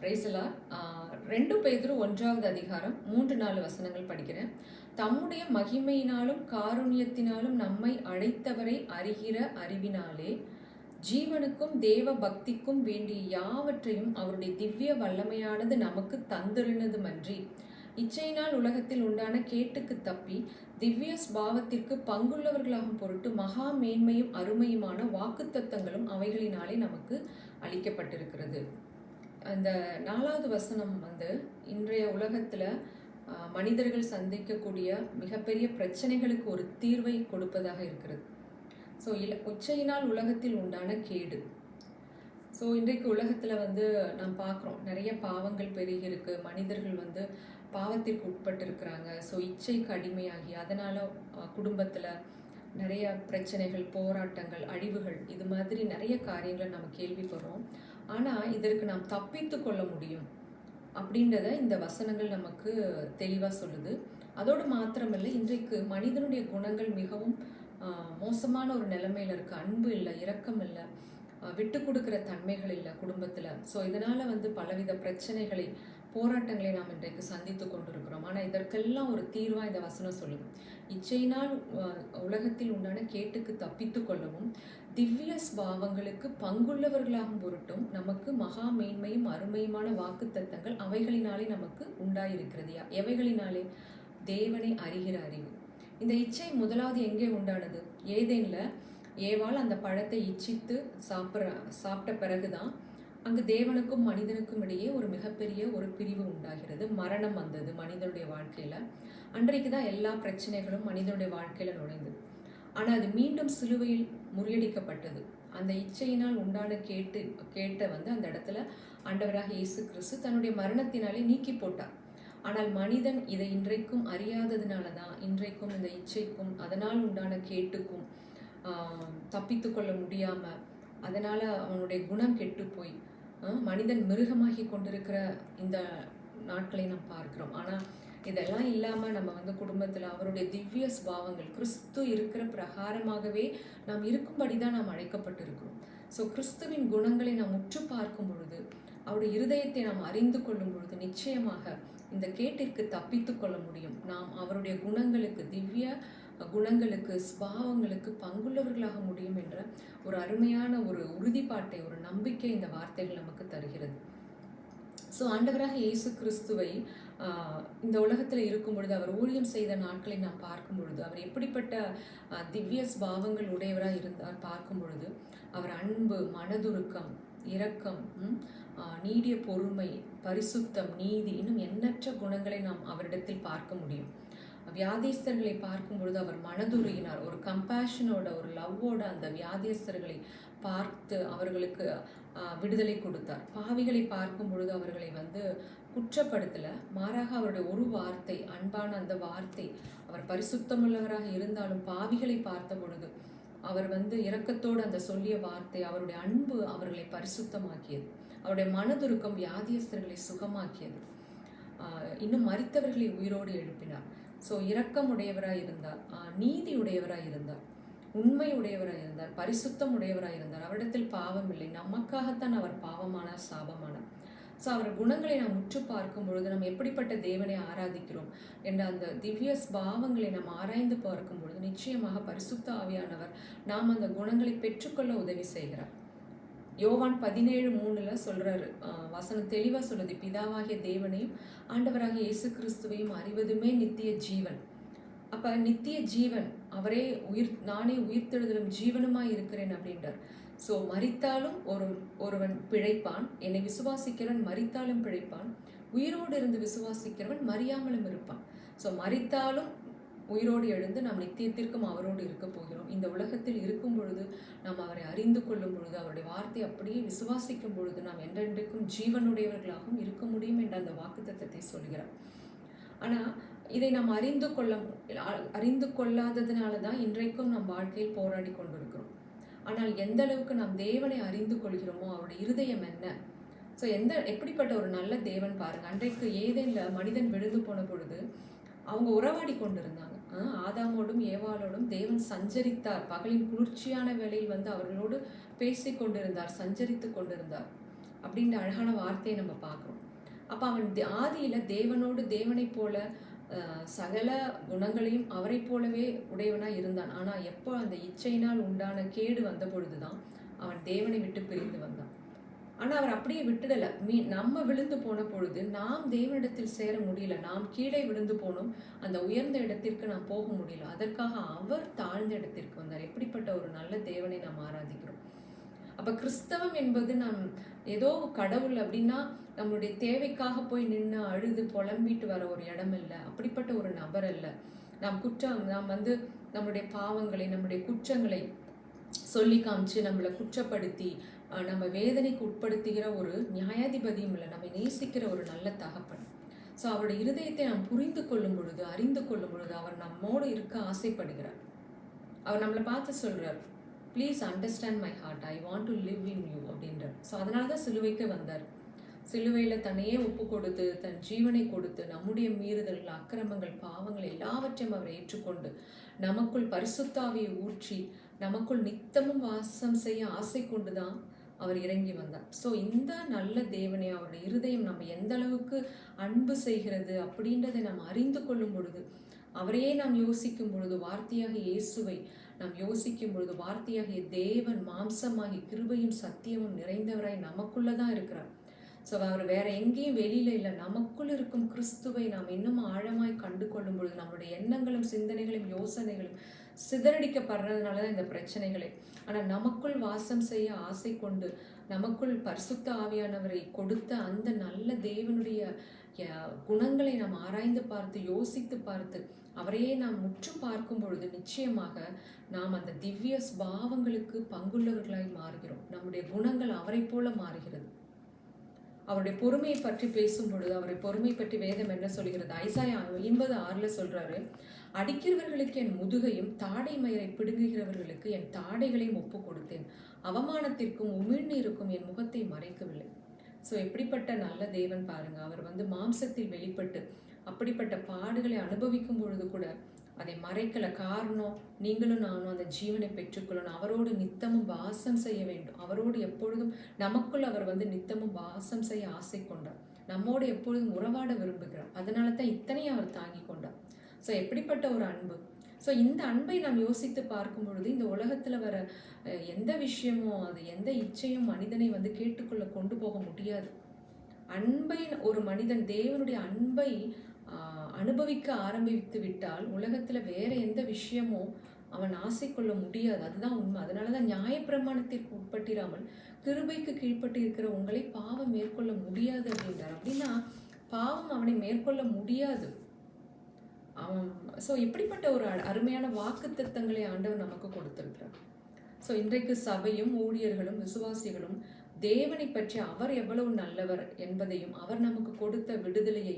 பிரைசலா ரெண்டு பேதுரு ஒன்றாவது அதிகாரம் மூன்று நாலு வசனங்கள் படிக்கிறேன். தம்முடைய மகிமையினாலும் காருண்யத்தினாலும் நம்மை அழைத்தவரை அறிகிற அறிவினாலே ஜீவனுக்கும் தேவ பக்திக்கும் வேண்டிய யாவற்றையும் அவருடைய திவ்ய வல்லமையானது நமக்கு தந்திருனதுமன்றி இச்சையினால் உலகத்தில் உண்டான கேட்டுக்கு தப்பி திவ்ய ஸ்பாவத்திற்கு பங்குள்ளவர்களாகும் பொருட்டு மகா மேன்மையும் அருமையுமான வாக்குத்தத்தங்களும் அவைகளினாலே நமக்கு அளிக்கப்பட்டிருக்கிறது. அந்த நாலாவது வசனம் வந்து இன்றைய உலகத்தில் மனிதர்கள் சந்திக்கக்கூடிய மிகப்பெரிய பிரச்சனைகளுக்கு ஒரு தீர்வை கொடுப்பதாக இருக்கிறது. ஸோ இல உச்சையினால் உலகத்தில் உண்டான கேடு. ஸோ இன்றைக்கு உலகத்தில் வந்து நாம் பார்க்குறோம் நிறைய பாவங்கள் பெருகியிருக்கு. மனிதர்கள் வந்து பாவத்திற்கு உட்பட்டு இருக்கிறாங்க ஸோ இச்சைக்கு அடிமையாகி அதனால் குடும்பத்தில் நிறைய பிரச்சனைகள் போராட்டங்கள் அழிவுகள் இது மாதிரி நிறைய காரியங்களை நம்ம கேள்விப்படுறோம். ஆனால் இதற்கு நாம் தப்பித்து கொள்ள முடியும் அப்படின்றத இந்த வசனங்கள் நமக்கு தெளிவாக சொல்லுது. அதோடு மாத்திரமல்ல இன்றைக்கு மனிதனுடைய குணங்கள் மிகவும் மோசமான ஒரு நிலைமையில இருக்கு. அன்பு இல்லை இரக்கம் இல்லை விட்டு கொடுக்குற தன்மைகள் இல்லை குடும்பத்தில். ஸோ இதனால் வந்து பலவித பிரச்சனைகளை போராட்டங்களை நாம் இன்றைக்கு சந்தித்து கொண்டிருக்கிறோம். ஆனால் இதற்கெல்லாம் ஒரு தீர்வாக இந்த வசனம் சொல்லுது. இச்சையினால் உலகத்தில் உண்டான கேட்டுக்கு தப்பித்து கொள்ளவும் திவ்ய ஸ்பாவங்களுக்கு பங்குள்ளவர்களாகும் பொருட்டும் நமக்கு மகா மேன்மையும் அருமையுமான வாக்குத்தத்தங்கள் அவைகளினாலே நமக்கு உண்டாயிருக்கிறதியா எவைகளினாலே? தேவனை அறிகிற அறிவு. இந்த இச்சை முதலாவது எங்கே உண்டானது? ஏதேனில் ஏவாள் அந்த பழத்தை இச்சித்து சாப்பிட்ற சாப்பிட்ட பிறகுதான் அங்கு தேவனுக்கும் மனிதனுக்கும் இடையே ஒரு மிகப்பெரிய ஒரு பிரிவு உண்டாகிறது. மரணம் வந்தது மனிதனுடைய வாழ்க்கையில். அன்றைக்கு தான் எல்லா பிரச்சனைகளும் மனிதனுடைய வாழ்க்கையில் நுழைந்தது ஆனால் அது மீண்டும் சிலுவையில் முறியடிக்கப்பட்டது. அந்த இச்சையினால் உண்டான கேட்டு கேட்ட வந்து அந்த இடத்துல ஆண்டவராக இயேசு கிறிஸ்து தன்னுடைய மரணத்தினாலே நீக்கி போட்டார். ஆனால் மனிதன் இதை இன்றைக்கும் அறியாததுனால தான் இன்றைக்கும் இந்த இச்சைக்கும் அதனால் உண்டான கேட்டுக்கும் தப்பித்து கொள்ள முடியாமல் அதனால் அவனுடைய குணம் கெட்டு போய் மனிதன் மிருகமாகி கொண்டிருக்கிற இந்த நாட்களை நாம் பார்க்கிறோம். ஆனால் இதெல்லாம் இல்லாமல் நம்ம வந்து குடும்பத்தில் அவருடைய திவ்ய ஸ்பாவங்கள் கிறிஸ்து இருக்கிற பிரகாரமாகவே நாம் இருக்கும்படி தான் நாம் அழைக்கப்பட்டிருக்கிறோம். ஸோ கிறிஸ்துவின் குணங்களை நாம் உற்று பார்க்கும் பொழுது அவருடைய இருதயத்தை நாம் அறிந்து கொள்ளும் பொழுது நிச்சயமாக இந்த கேட்டிற்கு தப்பித்து கொள்ள முடியும். நாம் அவருடைய குணங்களுக்கு திவ்ய குணங்களுக்கு ஸ்பாவங்களுக்கு பங்குள்ளவர்களாக முடியும் என்ற ஒரு அருமையான ஒரு உறுதிப்பாட்டை ஒரு நம்பிக்கை இந்த வார்த்தைகள் நமக்கு தருகிறது. ஸோ ஆண்டவராக இயேசு கிறிஸ்துவை இந்த உலகத்தில் இருக்கும் பொழுது அவர் ஊழியம் செய்த நாட்களை நாம் பார்க்கும் பொழுது அவர் எப்படிப்பட்ட திவ்ய ஸ்பாவங்கள் உடையவராக இருந்தார் பார்க்கும் பொழுது அவர் அன்பு மனதுருக்கம் இரக்கம் ம், நீடிய பொறுமை பரிசுத்தம் நீதி இன்னும் எண்ணற்ற குணங்களை நாம் அவரிடத்தில் பார்க்க முடியும். வியாதிஸ்தர்களை பார்க்கும் பொழுது அவர் மனதுருகினார். ஒரு கம்பேஷனோட ஒரு லவ்வோட அந்த வியாதிஸ்தர்களை பார்த்து அவர்களுக்கு விடுதலை கொடுத்தார். பாவிகளை பார்க்கும் பொழுது அவர்களை வந்து குற்றப்படுத்தல. மாறாக அவருடைய ஒரு வார்த்தை அன்பான அந்த வார்த்தை அவர் பரிசுத்தமுள்ளவராக இருந்தாலும் பாவிகளை பார்த்த பொழுது அவர் வந்து இரக்கத்தோடு அந்த சொல்லிய வார்த்தை அவருடைய அன்பு அவர்களை பரிசுத்தமாக்கியது. அவருடைய மனதுருக்கம் வியாதியஸ்தர்களை சுகமாக்கியது. இன்னும் மறித்தவர்களை உயிரோடு எழுப்பினார். ஸோ இரக்கமுடையவராக இருந்தார் நீதி உடையவராக இருந்தார் உண்மை உடையவராக இருந்தார் பரிசுத்தம் உடையவராக இருந்தார் அவரிடத்தில் பாவம் இல்லை. நமக்காகத்தான் அவர் பாவமானார் சாபமானார். ஸோ அவர் குணங்களை நாம் உற்று பார்க்கும் பொழுது நம்ம எப்படிப்பட்ட தேவனை ஆராதிக்கிறோம் என்ற அந்த திவ்ய ஸ்பாவங்களை நாம் ஆராய்ந்து பார்க்கும் பொழுது நிச்சயமாக பரிசுத்த ஆவியானவர் நாம் அந்த குணங்களை பெற்றுக்கொள்ள உதவி செய்கிறார். யோவான் பதினேழு மூணில் சொல்கிறாரு வசனம் தெளிவாக சொல்லுது. பிதாவாகிய தேவனையும் ஆண்டவராகிய இயேசு கிறிஸ்துவையும் அறிவதுமே நித்திய ஜீவன். அப்போ நித்திய ஜீவன் அவரே உயிர் நானே உயிர்த்தெழுதலும் ஜீவனுமாக இருக்கிறேன் அப்படின்றார். ஸோ மறித்தாலும் ஒரு ஒருவன் பிழைப்பான் என்னை விசுவாசிக்கிறவன் மறித்தாலும் பிழைப்பான் உயிரோடு இருந்து விசுவாசிக்கிறவன் மறியாமலும் இருப்பான். ஸோ மறித்தாலும் உயிரோடு எழுந்து நாம் நித்தியத்திற்கும் அவரோடு இருக்க போகிறோம். இந்த உலகத்தில் இருக்கும் பொழுது நாம் அவரை அறிந்து கொள்ளும் பொழுது அவருடைய வார்த்தை அப்படியே விசுவாசிக்கும் பொழுது நாம் என்றென்றைக்கும் ஜீவனுடையவர்களாகவும் இருக்க முடியும் என்ற அந்த வாக்குத்தத்தத்தை சொல்கிறார் ஆனால் இதை நாம் அறிந்து கொள்ள அறிந்து கொள்ளாததுனால தான் இன்றைக்கும் நம் வாழ்க்கையில் போராடி கொண்டிருக்கிறோம். ஆனால் எந்த அளவுக்கு நாம் தேவனை அறிந்து கொள்கிறோமோ அவருடைய இருதயம் என்ன? ஸோ எந்த எப்படிப்பட்ட ஒரு நல்ல தேவன் பாருங்கள் அன்றைக்கு ஏதேனில் மனிதன் விழுந்து போன பொழுது அவங்க உறவாடி கொண்டிருந்தாங்க. ஆதாமோடும் ஏவாளோடும் தேவன் சஞ்சரித்தார். பகலின் குளிர்ச்சியான வேளையில் வந்து அவர்களோடு பேசி கொண்டிருந்தார் சஞ்சரித்து கொண்டிருந்தார். அப்படின்ற அழகான வார்த்தையை நம்ம பார்க்குறோம். அப்போ அவன் தே- தேவனோடு தேவனைப் போல சகல குணங்களையும் அவரைப் போலவே உடையவனாக இருந்தான். ஆனால் எப்போ அந்த இச்சையினால் உண்டான கேடு வந்த பொழுதுதான் அவன் தேவனை விட்டு பிரிந்து வந்தான். ஆனால் அவர் அப்படியே விட்டுடலை. மீ நம்ம விழுந்து போன பொழுது நாம் தேவனிடத்தில் சேர முடியல. நாம் கீழே விழுந்து போனோம். அந்த உயர்ந்த இடத்திற்கு நாம் போக முடியல. அதற்காக அவர் தாழ்ந்த இடத்திற்கு வந்தார். எப்படிப்பட்ட ஒரு நல்ல தேவனை நாம் ஆராதிக்கிறோம். அப்போ கிறிஸ்தவம் என்பது நாம் ஏதோ கடவுள் அப்படின்னா நம்மளுடைய தேவைக்காக போய் நின்று அழுது புலம்பிட்டு வர ஒரு இடம் இல்லை. அப்படிப்பட்ட ஒரு நபர் அல்ல. நாம் குற்றம் நாம் வந்து நம்முடைய பாவங்களை நம்முடைய குற்றங்களை சொல்லி காமிச்சு நம்மளை குற்றப்படுத்தி நம்ம வேதனைக்கு உட்படுத்துகிற ஒரு நியாயாதிபதியும் இல்லை. நம்மை நேசிக்கிற ஒரு நல்ல தகப்பன். ஸோ அவருடைய இருதயத்தை நாம் புரிந்து கொள்ளும் பொழுது அறிந்து கொள்ளும் பொழுது அவர் நம்மோடு இருக்க ஆசைப்படுகிறார். அவர் நம்மளை பார்த்து சொல்றார் please understand my heart I want to live in you அப்படின்றார். ஸோ அதனால தான் சிலுவைக்கு வந்தார். சிலுவையில் தன்னையே ஒப்பு கொடுத்து தன் ஜீவனை கொடுத்து நம்முடைய மீறுதல்கள் அக்கிரமங்கள் பாவங்கள் எல்லாவற்றையும் அவர் ஏற்றுக்கொண்டு நமக்குள் பரிசுத்தாவியை ஊற்றி நமக்குள் நித்தமும் வாசம் செய்ய ஆசை கொண்டு தான் அவர் இறங்கி வந்தார். ஸோ இந்த நல்ல தேவனை அவருடைய இருதயம் நம்ம எந்த அளவுக்கு அன்பு செய்கிறது அப்படின்றதை நாம் அறிந்து கொள்ளும் பொழுது அவரையே நாம் யோசிக்கும் பொழுது வார்த்தையாக இயேசுவை நாம் யோசிக்கும் பொழுது வார்த்தையாகிய தேவன் மாம்சமாகி கிருபையும் சத்தியமும் நிறைந்தவராய் நமக்குள்ளே தான் இருக்கிறார். ஸோ அவர் வேற எங்கேயும் வெளியில இல்லை. நமக்குள் இருக்கும் கிறிஸ்துவை நாம் இன்னும் ஆழமாய் கண்டு கொள்ளும் பொழுது நம்முடைய எண்ணங்களும் சிந்தனைகளும் யோசனைகளும் சிதறடிக்கப்படுறதுனால தான் இந்த பிரச்சனைகளே. ஆனால் நமக்குள் வாசம் செய்ய ஆசை கொண்டு நமக்குள் பரிசுத்த ஆவியானவரை கொடுத்த அந்த நல்ல தேவனுடைய குணங்களை நாம் ஆராய்ந்து பார்த்து யோசித்து பார்த்து அவரையே நாம் முற்றும் பார்க்கும் பொழுது நிச்சயமாக நாம் அந்த திவ்ய ஸ்பாவங்களுக்கு பங்குள்ளவர்களாய் மாறுகிறோம். நம்முடைய குணங்கள் அவரைப் போல மாறுகிறது. அவருடைய பொறுமையை பற்றி பேசும் பொழுது அவருடைய பொறுமை பற்றி வேதம் என்ன சொல்கிறது ஐசாயம் எண்பது ஆறில் சொல்கிறாரு அடிக்கிறவர்களுக்கு என் முதுகையும் தாடை மயிரை பிடுங்குகிறவர்களுக்கு என் தாடைகளையும் ஒப்பு கொடுத்தேன். அவமானத்திற்கும் உமிழ்நீருக்கும் என் முகத்தை மறைக்கவில்லை. ஸோ எப்படிப்பட்ட நல்ல தேவன் பாருங்க. அவர் வந்து மாம்சத்தில் வெளிப்பட்டு அப்படிப்பட்ட பாடுகளை அனுபவிக்கும் பொழுது கூட அதை மறைக்கல. காரணம் நீங்களும் நானும் அந்த ஜீவனை பெற்றுக்கொள்ளணும். அவரோடு நித்தமும் வாசம் செய்ய வேண்டும். அவரோடு எப்பொழுதும் நமக்குள் அவர் வந்து நித்தமும் வாசம் செய்ய ஆசை கொண்டார். நம்மோடு எப்பொழுதும் உறவாட விரும்புகிறார். அதனால தான் இத்தனையும் அவர் தாங்கி கொண்டார். ஸோ எப்படிப்பட்ட ஒரு அன்பு? ஸோ இந்த அன்பை நாம் யோசித்து பார்க்கும் பொழுது இந்த உலகத்தில் வர எந்த விஷயமும் அது எந்த இச்சையும் மனிதனை வந்து கேட்டுக்கொள்ள கொண்டு போக முடியாது. அன்பை ஒரு மனிதன் தேவனுடைய அன்பை அனுபவிக்க ஆரம்பித்து விட்டால் உலகத்தில் வேற எந்த விஷயமும் அவன் ஆசை கொள்ள முடியாது. அதுதான் உண்மை. அதனால தான் நியாயப்பிரமாணத்திற்கு உட்பட்டிராமல் கிருபைக்கு கீழ்ப்பட்டு இருக்கிற உங்களை பாவம் மேற்கொள்ள முடியாது அப்படின்றார். அப்படின்னா பாவம் அவனை மேற்கொள்ள முடியாது. ஸோ இப்படிப்பட்ட ஒரு அ- அருமையான திட்டங்களை ஆண்டவர் நமக்கு கொடுத்திருக்கிறார். ஸோ இன்றைக்கு சபையும் ஊழியர்களும் விசுவாசிகளும் தேவனை பற்றி அவர் எவ்வளவு நல்லவர் என்பதையும் அவர் நமக்கு கொடுத்த விடுதலையை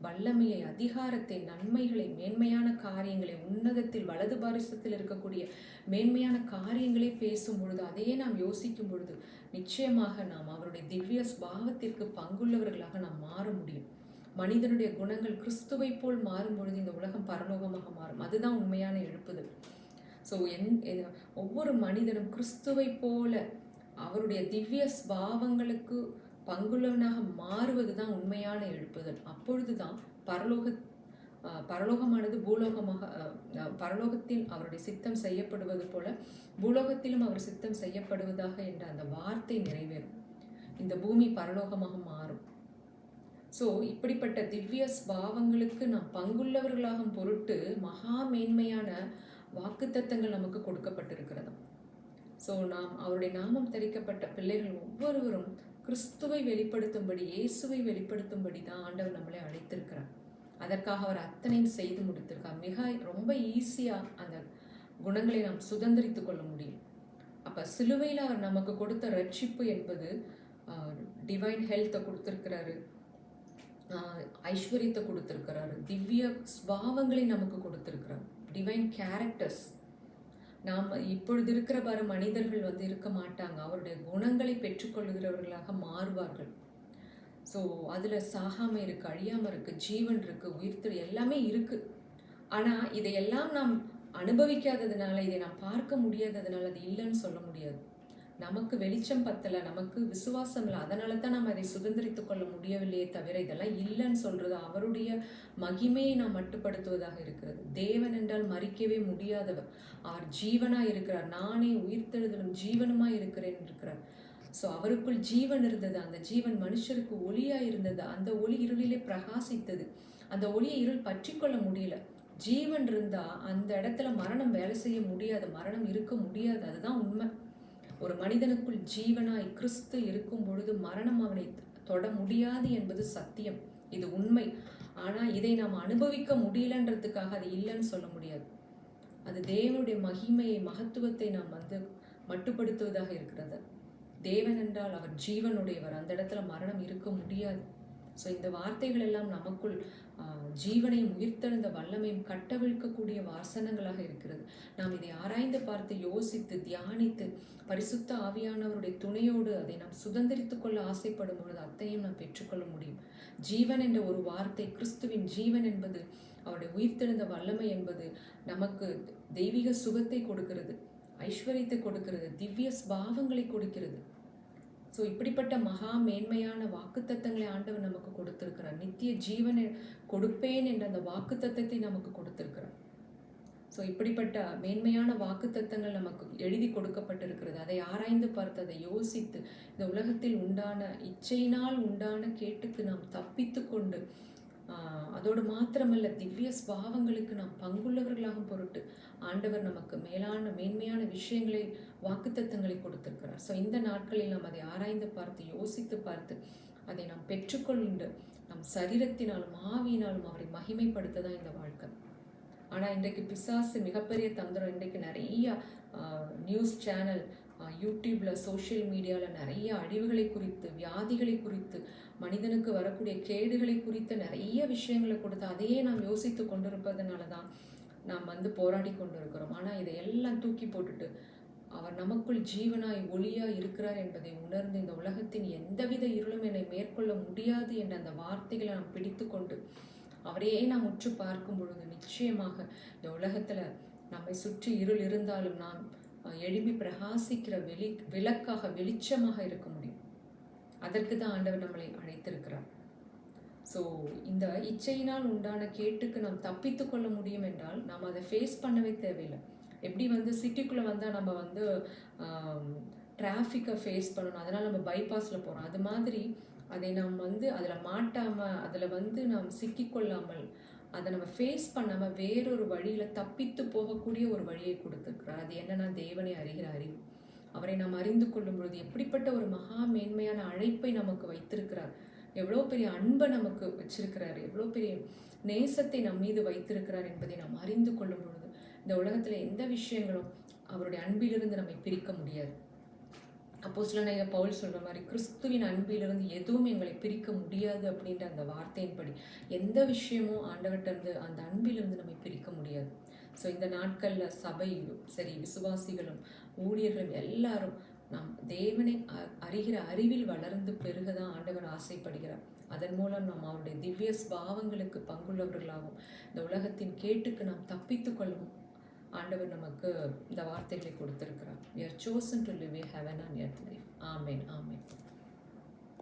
வல்லமையை அதிகாரத்தை நன்மைகளை மேன்மையான காரியங்களை உன்னதத்தில் வலது பாரிசத்தில் இருக்கக்கூடிய மேன்மையான காரியங்களை பேசும் பொழுது அதையே நாம் யோசிக்கும் பொழுது நிச்சயமாக நாம் அவருடைய திவ்ய சுபாவத்திற்கு பங்குள்ளவர்களாக நாம் மாற முடியும். மனிதனுடைய குணங்கள் கிறிஸ்துவை போல் மாறும் பொழுது இந்த உலகம் பரலோகமாக மாறும். அதுதான் உண்மையான எழுப்புதல். ஸோ என் ஒவ்வொரு மனிதனும் கிறிஸ்துவை போல அவருடைய திவ்ய ஸ்பாவங்களுக்கு பங்குள்ளவனாக மாறுவது தான் உண்மையான எழுப்புதல். அப்பொழுது தான் பரலோக பரலோகமானது பூலோகமாக பரலோகத்தில் அவருடைய சித்தம் செய்யப்படுவது போல பூலோகத்திலும் அவர் சித்தம் செய்யப்படுவதாக என்ற அந்த வார்த்தை நிறைவேறும். இந்த பூமி பரலோகமாக மாறும். ஸோ இப்படிப்பட்ட திவ்ய ஸ்பாவங்களுக்கு நாம் பங்குள்ளவர்களாகும் பொருட்டு மகா மேன்மையான வாக்குத்தத்தங்கள் நமக்கு கொடுக்கப்பட்டிருக்கிறது. ஸோ நாம் அவருடைய நாமம் தரிக்கப்பட்ட பிள்ளைகள் ஒவ்வொருவரும் கிறிஸ்துவை வெளிப்படுத்தும்படி இயேசுவை வெளிப்படுத்தும்படி தான் ஆண்டவர் நம்மளை அழைத்திருக்கிறார். அதற்காக அவர் அத்தனையும் செய்து முடித்திருக்கார். மிக ரொம்ப ஈஸியாக அந்த குணங்களை நாம் சுதந்திரித்து கொள்ள முடியும். அப்போ சிலுவையில் அவர் நமக்கு கொடுத்த ரட்சிப்பு என்பது டிவைன் ஹெல்த்தை கொடுத்துருக்கிறாரு. ஐஸ்வர்யத்தை கொடுத்துருக்கிறாரு. திவ்ய ஸ்பாவங்களை நமக்கு கொடுத்துருக்கிறார். டிவைன் கேரக்டர்ஸ் நாம் இப்பொழுது இருக்கிற பாரு மனிதர்கள் வந்து இருக்க மாட்டாங்க. அவருடைய குணங்களை பெற்றுக்கொள்கிறவர்களாக மாறுவார்கள். ஸோ அதில் சாகாமல் இருக்குது அழியாமல் இருக்குது ஜீவன் இருக்குது உயிர்த்து எல்லாமே இருக்குது ஆனால் இதையெல்லாம் நாம் அனுபவிக்காததுனால இதை நாம் பார்க்க முடியாததுனால அது இல்லைன்னு சொல்ல முடியாது. நமக்கு வெளிச்சம் பத்தல நமக்கு விசுவாசம் இல்லை அதனால தான் நம்ம அதை சுதந்திரித்து கொள்ள முடியவில்லையே தவிர இதெல்லாம் இல்லைன்னு சொல்றது அவருடைய மகிமையை நாம் மட்டுப்படுத்துவதாக இருக்கிறது. தேவன் என்றால் மறிக்கவே முடியாதவர். அவர் ஜீவனா இருக்கிறார். நானே உயிர்த்தெழுதலும் ஜீவனுமா இருக்கிறேன் இருக்கிறார் ஸோ அவருக்குள் ஜீவன் இருந்தது அந்த ஜீவன் மனுஷருக்கு ஒளியா இருந்தது அந்த ஒளி இருளிலே பிரகாசித்தது. அந்த ஒளியை இருள் பற்றி கொள்ள முடியல. ஜீவன் இருந்தால் அந்த இடத்துல மரணம் வேலை செய்ய முடியாது மரணம் இருக்க முடியாது அதுதான் உண்மை. ஒரு மனிதனுக்குள் ஜீவனாய் கிறிஸ்து இருக்கும் பொழுது மரணம் அவனை தொட முடியாது என்பது சத்தியம். இது உண்மை. ஆனா இதை நாம் அனுபவிக்க முடியலன்றதுக்காக அது இல்லைன்னு சொல்ல முடியாது. அது தேவனுடைய மகிமையை மகத்துவத்தை நாம் வந்து மட்டுப்படுத்துவதாக இருக்கிறது. தேவன் என்றால் அவர் ஜீவனுடையவர். அந்த இடத்துல மரணம் இருக்க முடியாது. ஸோ இந்த வார்த்தைகள் எல்லாம் நமக்குள் ஜீவனையும் உயிர்த்தெழுந்த வல்லமையும் கட்டவிழ்க்கக்கூடிய வாசனங்களாக இருக்கிறது. நாம் இதை ஆராய்ந்து பார்த்து யோசித்து தியானித்து பரிசுத்த ஆவியானவருடைய துணையோடு அதை நாம் சுதந்திரித்து கொள்ள ஆசைப்படும் பொழுது அத்தையும் நாம் பெற்றுக்கொள்ள முடியும். ஜீவன் என்ற ஒரு வார்த்தை கிறிஸ்துவின் ஜீவன் என்பது அவருடைய உயிர்த்தெழுந்த வல்லமை என்பது நமக்கு தெய்வீக சுகத்தை கொடுக்கிறது ஐஸ்வர்யத்தை கொடுக்கிறது திவ்ய ஸ்பாவங்களை கொடுக்கிறது. ஸோ இப்படிப்பட்ட மகா மேன்மையான வாக்குத்தத்தங்களை ஆண்டவர் நமக்கு கொடுத்துருக்கிறார். நித்திய ஜீவனை கொடுப்பேன் என்ற அந்த வாக்குத்தத்தத்தை நமக்கு கொடுத்துருக்கிறார். ஸோ இப்படிப்பட்ட மேன்மையான வாக்குத்தத்தங்கள் நமக்கு எழுதி கொடுக்கப்பட்டிருக்கிறது. அதை ஆராய்ந்து பார்த்து அதை யோசித்து இந்த உலகத்தில் உண்டான இச்சையினால் உண்டான கேட்டுக்கு நாம் தப்பித்து கொண்டு அதோடு மாத்திரமல்ல திவ்ய ஸ்வாவங்களுக்கு நாம் பங்குள்ளவர்களாகும் பொருட்டு ஆண்டவர் நமக்கு மேலான மேன்மையான விஷயங்களை வாக்குத்தத்தங்களை கொடுத்திருக்கிறார். ஸோ இந்த நாட்களில் நாம் அதை ஆராய்ந்து பார்த்து யோசித்து பார்த்து அதை நாம் பெற்றுக்கொண்டு நம் சரீரத்தினாலும் ஆவியினாலும் அவரை மகிமைப்படுத்த தான் இந்த வாழ்க்கை. ஆனால் இன்றைக்கு பிசாசு மிகப்பெரிய தந்திரம். இன்றைக்கு நிறைய நியூஸ் சேனல் யூடியூப்பில் சோஷியல் மீடியாவில் நிறைய அழிவுகளை குறித்து வியாதிகளை குறித்து மனிதனுக்கு வரக்கூடிய கேடுகளை குறித்த நிறைய விஷயங்களை கொடுத்து அதையே நாம் யோசித்து கொண்டிருப்பதனால தான் நாம் வந்து போராடி கொண்டிருக்கிறோம். ஆனால் இதை எல்லாம் தூக்கி போட்டுட்டு அவர் நமக்குள் ஜீவனாய் ஒளியாய் இருக்கிறார் என்பதை உணர்ந்து இந்த உலகத்தின் எந்தவித இருளும் என்னை மேற்கொள்ள முடியாது என்ற அந்த வார்த்தைகளை நாம் பிடித்து கொண்டு அவரையே நாம் உற்று பார்க்கும் பொழுது நிச்சயமாக இந்த உலகத்தில் நம்மை சுற்றி இருள் இருந்தாலும் நாம் எழும்பி பிரகாசிக்கிற வெளி விளக்காக வெளிச்சமாக இருக்க முடியும். அதற்கு தான் ஆண்டவர் நம்மளை அழைத்திருக்கிறார். ஸோ இந்த இச்சையினால் உண்டான கேட்டுக்கு நாம் தப்பித்து கொள்ள முடியும் என்றால் நாம் அதை ஃபேஸ் பண்ணவே தேவையில்லை. எப்படி வந்து சிட்டிக்குள்ளே வந்தால் நம்ம வந்து டிராஃபிக்கை ஃபேஸ் பண்ணணும் அதனால் நம்ம பைபாஸில் போகிறோம் அது மாதிரி அதை நாம் வந்து அதில் மாட்டாமல் அதில் வந்து நாம் சிக்கிக்கொள்ளாமல் அதை நம்ம ஃபேஸ் பண்ணாமல் வேறொரு வழியில் தப்பித்து போகக்கூடிய ஒரு வழியை கொடுத்துருக்கிறார். அது என்னன்னா தேவனை அறிகிற அறிவு. அவரை நாம் அறிந்து கொள்ளும் பொழுது எப்படிப்பட்ட ஒரு மகா மேன்மையான அழைப்பை நமக்கு வைத்திருக்கிறார். எவ்வளோ பெரிய அன்பை நமக்கு வச்சிருக்கிறார். எவ்வளோ பெரிய நேசத்தை நம் மீது வைத்திருக்கிறார் என்பதை நாம் அறிந்து கொள்ளும் பொழுது இந்த உலகத்தில் எந்த விஷயங்களும் அவருடைய அன்பிலிருந்து நம்மை பிரிக்க முடியாது. அப்போ சில பவுல் சொல்கிற மாதிரி கிறிஸ்துவின் அன்பிலிருந்து எதுவும் எங்களை பிரிக்க முடியாது அப்படின்ற அந்த வார்த்தையின்படி எந்த விஷயமும் ஆண்டவர்கிட்டருந்து அந்த அன்பிலிருந்து நம்மை பிரிக்க முடியாது. ஸோ இந்த நாட்களில் சபையிலும் சரி விசுவாசிகளும் ஊழியர்களும் எல்லாரும் நாம் தேவனை அ- அறிகிற அறிவில் வளர்ந்து பெருக தான் ஆண்டவர் ஆசைப்படுகிறார். அதன் மூலம் நாம் அவருடைய திவ்ய ஸ்பாவங்களுக்கு பங்குள்ளவர்களாகவும் இந்த உலகத்தின் கேட்டுக்கு நாம் தப்பித்து கொள்ளவும் ஆண்டவர் நமக்கு இந்த வார்த்தைகளை கொடுத்துருக்கிறார் we are chosen to live a heaven on earth life amen amen